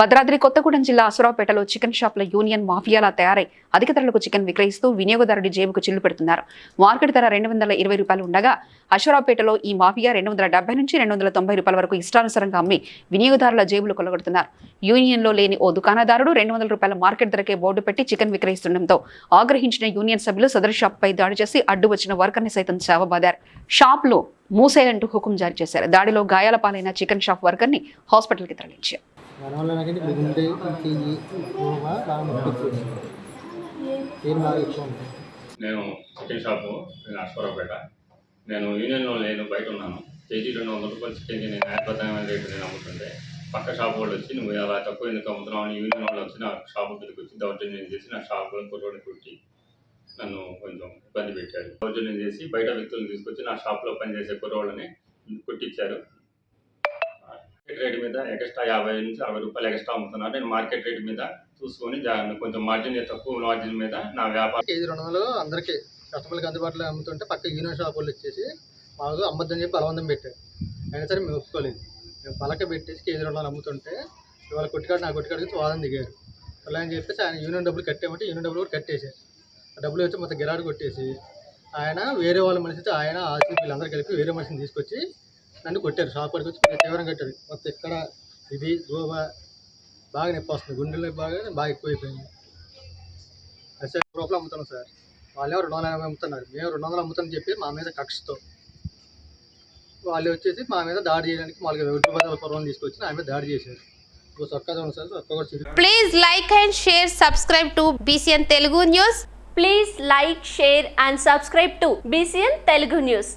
భద్రాద్రి కొత్తగూడెం జిల్లా అసురావుపేటలో chicken షాప్ల union మాఫియాలా తయారై అధిక ధరలకు చికెన్ విక్రయిస్తూ వినియోగదారుడి జేబుకు చిల్లు పెడుతున్నారు. మార్కెట్ ధర రెండు వందల ఇరవై రూపాయలు ఉండగా అశురావుపేటలో ఈ మాఫియా రెండు వందల డెబ్బై నుంచి రెండు వందల తొంభై రూపాయల వరకు ఇష్టానుసారంగా అమ్మి వినియోగదారుల జేబులు కొలగొడుతున్నారు. యూనియన్లో లేని ఓ దుకాణదారుడు రెండు వందల రూపాయల మార్కెట్ ధరకే బోర్డు పెట్టి చికెన్ విక్రయిస్తుండటంతో ఆగ్రహించిన యూనియన్ సభ్యులు సదరు షాప్పై దాడి చేసి అడ్డు వచ్చిన వర్కర్ని సైతం చావబాదారు. షాప్లో మూసేయంటూ హుకుం జారీ చేశారు. దాడిలో గాయాల పాలైన చికెన్ షాప్ వర్కర్ని హాస్పిటల్కి తరలించారు. దానివల్ల నాకంటే ఇప్పుడు గుండె చెయ్యి గోవా బాగా నొప్పి ఏం బాగా ఎక్కువ నేను చికెన్ షాపు నేను అశ్వరావుపేట. నేను యూనియన్లో నేను బయట ఉన్నాను. కేజీ రెండు వందల రూపాయలు చికెన్కి నేను అద్భుతమైన రేటు నేను అమ్ముతుంటే పక్క షాప్ వాళ్ళు వచ్చి నువ్వు అలా తక్కువ ఎందుకు అమ్ముతున్నావు? అని యూనియన్ వాళ్ళు వచ్చి నా షాప్ దగ్గరికి వచ్చి దౌర్జన్యం చేసి నా షాప్లో కుర్రోడి కుట్టి నన్ను కొంచెం ఇబ్బంది పెట్టారు. దౌర్జన్యం చేసి బయట వ్యక్తులను తీసుకొచ్చి నా షాప్లో పనిచేసే కుర్రోళ్ళని కుట్టించారు మార్కెట్ రేట్ మీద ఎక్స్ట్రా యాభై నుంచి అరవై రూపాయలు ఎక్స్ట్రా అమ్ముతున్నారు. నేను మార్కెట్ రేట్ మీద చూసుకొని కొంచెం మార్జిన్ తక్కువ మార్జిన్ మీద నా వ్యాపారం కేజీ రెండు వందలు అందరికీ కస్టమర్కి అందుబాటులో అమ్ముతుంటే పక్క యూనియన్ షాప్ వాళ్ళు వచ్చేసి మాకు అమ్మద్దని చెప్పి బలవంతం పెట్టారు. అయినా సరే మేము ఒప్పుకోలేదు. మేము పలక పెట్టేసి కేజీ రెండు వందలు అమ్ముతుంటే ఇవాళ కొట్టుకాడు నా కొట్టుకాడికి వాదం దిగారు. అలా అని చెప్పేసి ఆయన యూనియన్ డబ్బులు కట్టేమంటే యూనియన్ డబ్బులు కూడా కట్టేశారు. ఆ డబ్బులు వచ్చి మొత్తం గిరాడు కొట్టేసి ఆయన వేరే వాళ్ళ మనిషితో ఆయన ఆర్సీ వీళ్ళందరూ కలిపి వేరే మనిషిని తీసుకొచ్చి నన్ను కొట్టారు. షాప్ వచ్చి తీవ్రంగా కట్టారు. మొత్తం ఇక్కడ ఇది గోవా బాగా నొప్పి వస్తుంది. గుండెలు బాగా బాగా ఎక్కువైపోయింది. అసలు రూపాయలు అమ్ముతున్నాం సార్. వాళ్ళేమో రెండు వందల యాభై అమ్ముతున్నారు. మేము రెండు వందలు అమ్ముతామని చెప్పి మా మీద కక్షతో వాళ్ళు వచ్చేసి మా మీద దాడి చేయడానికి మామూలుగా వెయ్యి రూపాయల తీసుకొచ్చి నా మీద దాడి చేశారు. Please like and share subscribe to BCN Telugu news please like share and subscribe to BCN Telugu news